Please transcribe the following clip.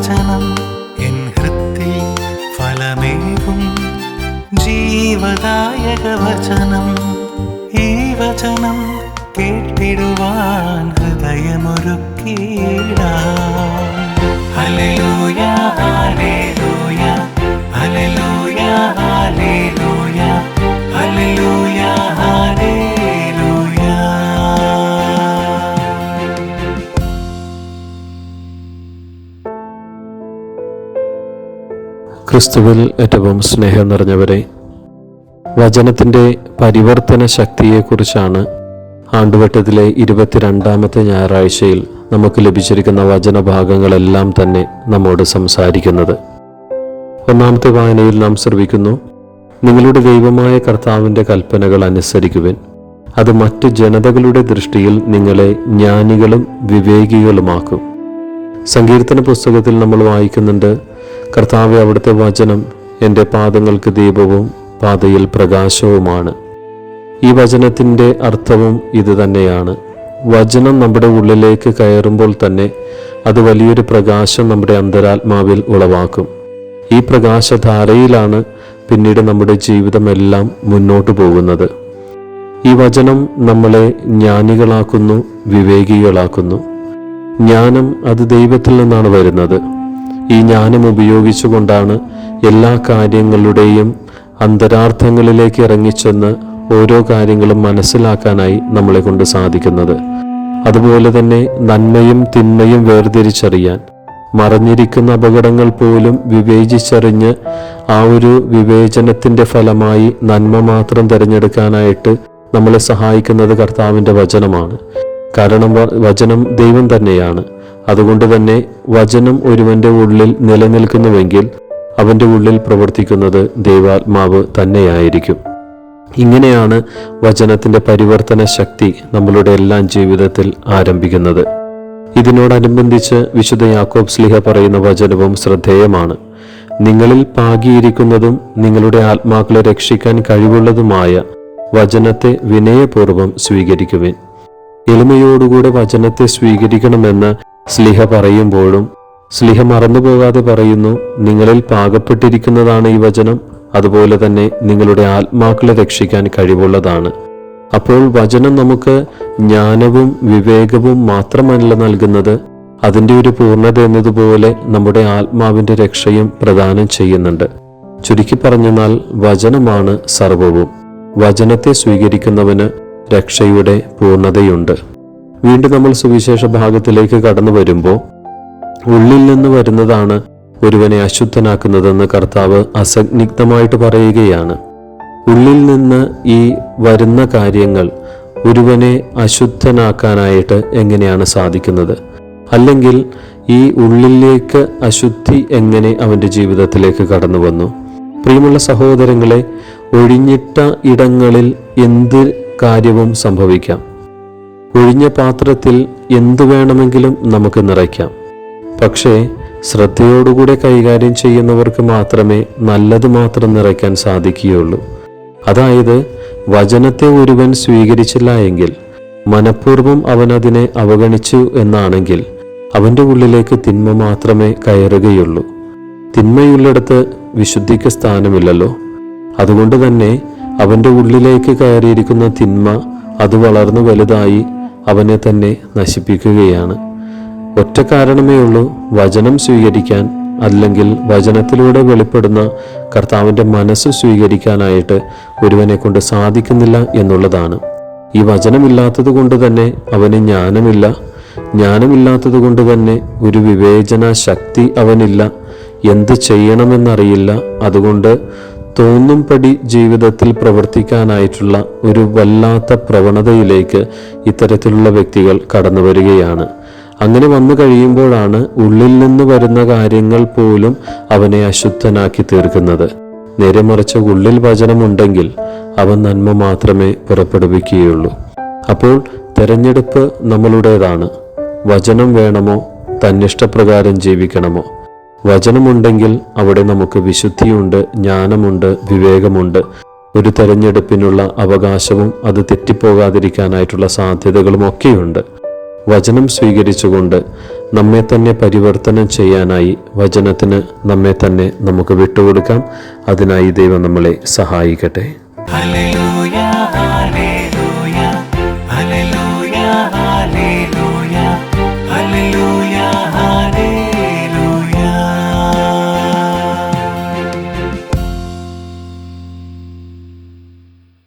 വചനം എൻ ഹൃത്തിൽ ഫലമേകും. ജീവദായക വചനം ഈ വചനം കേട്ടിടുവാൻ ക്രിസ്തുവിൽ ഏറ്റവും സ്നേഹം നിറഞ്ഞവരെ വചനത്തിന്റെ പരിവർത്തന ശക്തിയെക്കുറിച്ചാണ് ആണ്ടുവട്ടത്തിലെ ഇരുപത്തിരണ്ടാമത്തെ ഞായറാഴ്ചയിൽ നമുക്ക് ലഭിച്ചിരിക്കുന്ന വചനഭാഗങ്ങളെല്ലാം തന്നെ നമ്മോട് സംസാരിക്കുന്നത്. ഒന്നാമത്തെ വായനയിൽ നാം ശ്രവിക്കുന്നു നിങ്ങളുടെ ദൈവമായ കർത്താവിന്റെ കൽപ്പനകൾ അനുസരിക്കുവിൻ. അത് മറ്റു ജനതകളുടെ ദൃഷ്ടിയിൽ നിങ്ങളെ ജ്ഞാനികളും വിവേകികളുമാക്കും. സങ്കീർത്തന പുസ്തകത്തിൽ നമ്മൾ വായിക്കുന്നുണ്ട് കർത്താവ് അവിടുത്തെ വചനം എന്റെ പാദങ്ങൾക്ക് ദീപവും പാതയിൽ പ്രകാശവുമാണ്. ഈ വചനത്തിന്റെ അർത്ഥവും ഇത് തന്നെയാണ്. വചനം നമ്മുടെ ഉള്ളിലേക്ക് കയറുമ്പോൾ തന്നെ അത് വലിയൊരു പ്രകാശം നമ്മുടെ അന്തരാത്മാവിൽ ഉളവാക്കും. ഈ പ്രകാശധാരയിലാണ് പിന്നീട് നമ്മുടെ ജീവിതമെല്ലാം മുന്നോട്ടു പോകുന്നത്. ഈ വചനം നമ്മളെ ജ്ഞാനികളാക്കുന്നു വിവേകികളാക്കുന്നു. ജ്ഞാനം അത് ദൈവത്തിൽ നിന്നാണ് വരുന്നത്. ഈ ജ്ഞാനം ഉപയോഗിച്ചുകൊണ്ടാണ് എല്ലാ കാര്യങ്ങളുടെയും അന്തരാർത്ഥങ്ങളിലേക്ക് ഇറങ്ങിച്ചെന്ന് ഓരോ കാര്യങ്ങളും മനസ്സിലാക്കാനായി നമ്മളെ കൊണ്ട് സാധിക്കുന്നത്. അതുപോലെ തന്നെ നന്മയും തിന്മയും വേർതിരിച്ചറിയാൻ മറഞ്ഞിരിക്കുന്ന അപകടങ്ങൾ പോലും വിവേചിച്ചറിഞ്ഞ് ആ ഒരു വിവേചനത്തിന്റെ ഫലമായി നന്മ മാത്രം തിരഞ്ഞെടുക്കാനായിട്ട് നമ്മളെ സഹായിക്കുന്നത് കർത്താവിന്റെ വചനമാണ്. കാരണം വചനം ദൈവം തന്നെയാണ്. അതുകൊണ്ട് തന്നെ വചനം ഒരുവന്റെ ഉള്ളിൽ നിലനിൽക്കുന്നുവെങ്കിൽ അവന്റെ ഉള്ളിൽ പ്രവർത്തിക്കുന്നത് ദൈവാത്മാവ് തന്നെയായിരിക്കും. ഇങ്ങനെയാണ് വചനത്തിന്റെ പരിവർത്തന ശക്തി നമ്മളുടെ എല്ലാം ജീവിതത്തിൽ ആരംഭിക്കുന്നത്. ഇതിനോടനുബന്ധിച്ച് വിശുദ്ധ യാക്കോബ് സ്ലിഹ പറയുന്ന വചനവും ശ്രദ്ധേയമാണ്. നിങ്ങളിൽ പാകിയിരിക്കുന്നതും നിങ്ങളുടെ ആത്മാക്കളെ രക്ഷിക്കാൻ കഴിവുള്ളതുമായ വചനത്തെ വിനയപൂർവം സ്വീകരിക്കുവിൻ. എളിമയോടുകൂടെ വചനത്തെ സ്വീകരിക്കണമെന്ന് സ്ലിഹ പറയുമ്പോഴും സ്ലിഹ മറന്നുപോകാതെ പറയുന്നു നിങ്ങളിൽ പാകപ്പെട്ടിരിക്കുന്നതാണ് ഈ വചനം അതുപോലെ തന്നെ നിങ്ങളുടെ ആത്മാക്കളെ രക്ഷിക്കാൻ കഴിവുള്ളതാണ്. അപ്പോൾ വചനം നമുക്ക് ജ്ഞാനവും വിവേകവും മാത്രമല്ല നൽകുന്നത് അതിന്റെ ഒരു പൂർണത എന്നതുപോലെ നമ്മുടെ ആത്മാവിന്റെ രക്ഷയും പ്രദാനം ചെയ്യുന്നുണ്ട്. ചുരുക്കി പറഞ്ഞാൽ വചനമാണ് സർവവും. വചനത്തെ സ്വീകരിക്കുന്നവന് രക്ഷയുടെ പൂർണതയുണ്ട്. വീണ്ടും നമ്മൾ സുവിശേഷ ഭാഗത്തിലേക്ക് കടന്നു വരുമ്പോൾ ഉള്ളിൽ നിന്ന് വരുന്നതാണ് ഒരുവനെ അശുദ്ധനാക്കുന്നതെന്ന് കർത്താവ് അസഗ്നിഗ്ധമായിട്ട് പറയുകയാണ്. ഉള്ളിൽ നിന്ന് ഈ വരുന്ന കാര്യങ്ങൾ ഒരുവനെ അശുദ്ധനാക്കാനായിട്ട് എങ്ങനെയാണ് സാധിക്കുന്നത്? അല്ലെങ്കിൽ ഈ ഉള്ളിലേക്ക് അശുദ്ധി എങ്ങനെ അവന്റെ ജീവിതത്തിലേക്ക് കടന്നു വന്നു? പ്രിയമുള്ള സഹോദരങ്ങളെ ഒഴിഞ്ഞിട്ട ഇടങ്ങളിൽ എന്ത് കാര്യവും സംഭവിക്കാം? ഒഴിഞ്ഞ പാത്രത്തിൽ എന്തു വേണമെങ്കിലും നമുക്ക് നിറയ്ക്കാം. പക്ഷേ ശ്രദ്ധയോടുകൂടെ കൈകാര്യം ചെയ്യുന്നവർക്ക് മാത്രമേ നല്ലത് മാത്രം നിറയ്ക്കാൻ സാധിക്കുകയുള്ളൂ. അതായത് വചനത്തെ ഒരുവൻ സ്വീകരിച്ചില്ല എങ്കിൽ മനഃപൂർവം അവൻ അതിനെ അവഗണിച്ചു എന്നാണെങ്കിൽ അവന്റെ ഉള്ളിലേക്ക് തിന്മ മാത്രമേ കയറുകയുള്ളൂ. തിന്മയുള്ളിടത്ത് വിശുദ്ധിക്ക് സ്ഥാനമില്ലല്ലോ. അതുകൊണ്ട് തന്നെ അവന്റെ ഉള്ളിലേക്ക് കയറിയിരിക്കുന്ന തിന്മ അത് വളർന്നു വലുതായി അവനെ തന്നെ നശിപ്പിക്കുകയാണ്. ഒറ്റ കാരണമേ ഉള്ളൂ വചനം സ്വീകരിക്കാൻ അല്ലെങ്കിൽ വചനത്തിലൂടെ വെളിപ്പെടുന്ന കർത്താവിന്റെ മനസ്സ് സ്വീകരിക്കാനായിട്ട് ഒരുവനെ കൊണ്ട് സാധിക്കുന്നില്ല എന്നുള്ളതാണ്. ഈ വചനമില്ലാത്തത് കൊണ്ട് തന്നെ അവന് ജ്ഞാനമില്ല. ജ്ഞാനമില്ലാത്തത് കൊണ്ട് തന്നെ ഒരു വിവേചന ശക്തി അവനില്ല. എന്ത് ചെയ്യണമെന്നറിയില്ല. അതുകൊണ്ട് തോന്നും പടി ജീവിതത്തിൽ പ്രവർത്തിക്കാനായിട്ടുള്ള ഒരു വല്ലാത്ത പ്രവണതയിലേക്ക് ഇത്തരത്തിലുള്ള വ്യക്തികൾ കടന്നു വരികയാണ്. അങ്ങനെ വന്നു കഴിയുമ്പോഴാണ് ഉള്ളിൽ നിന്ന് വരുന്ന കാര്യങ്ങൾ പോലും അവനെ അശുദ്ധനാക്കി തീർക്കുന്നത്. നേരെ മറിച്ച് ഉള്ളിൽ വചനമുണ്ടെങ്കിൽ അവൻ നന്മ മാത്രമേ പുറപ്പെടുവിക്കുകയുള്ളൂ. അപ്പോൾ തെരഞ്ഞെടുപ്പ് നമ്മളുടേതാണ്. വചനം വേണമോ? തന്നിഷ്ടപ്രകാരം ജീവിക്കണമോ? വചനമുണ്ടെങ്കിൽ അവിടെ നമുക്ക് വിശുദ്ധിയുണ്ട് ജ്ഞാനമുണ്ട് വിവേകമുണ്ട്. ഒരു തെരഞ്ഞെടുപ്പിനുള്ള അവകാശവും അത് തെറ്റിപ്പോകാതിരിക്കാനായിട്ടുള്ള സാധ്യതകളും ഒക്കെയുണ്ട്. വചനം സ്വീകരിച്ചുകൊണ്ട് നമ്മെ തന്നെ പരിവർത്തനം ചെയ്യാനായി വചനത്തിന് നമ്മെ തന്നെ നമുക്ക് വിട്ടുകൊടുക്കാം. അതിനായി ദൈവം നമ്മളെ സഹായിക്കട്ടെ.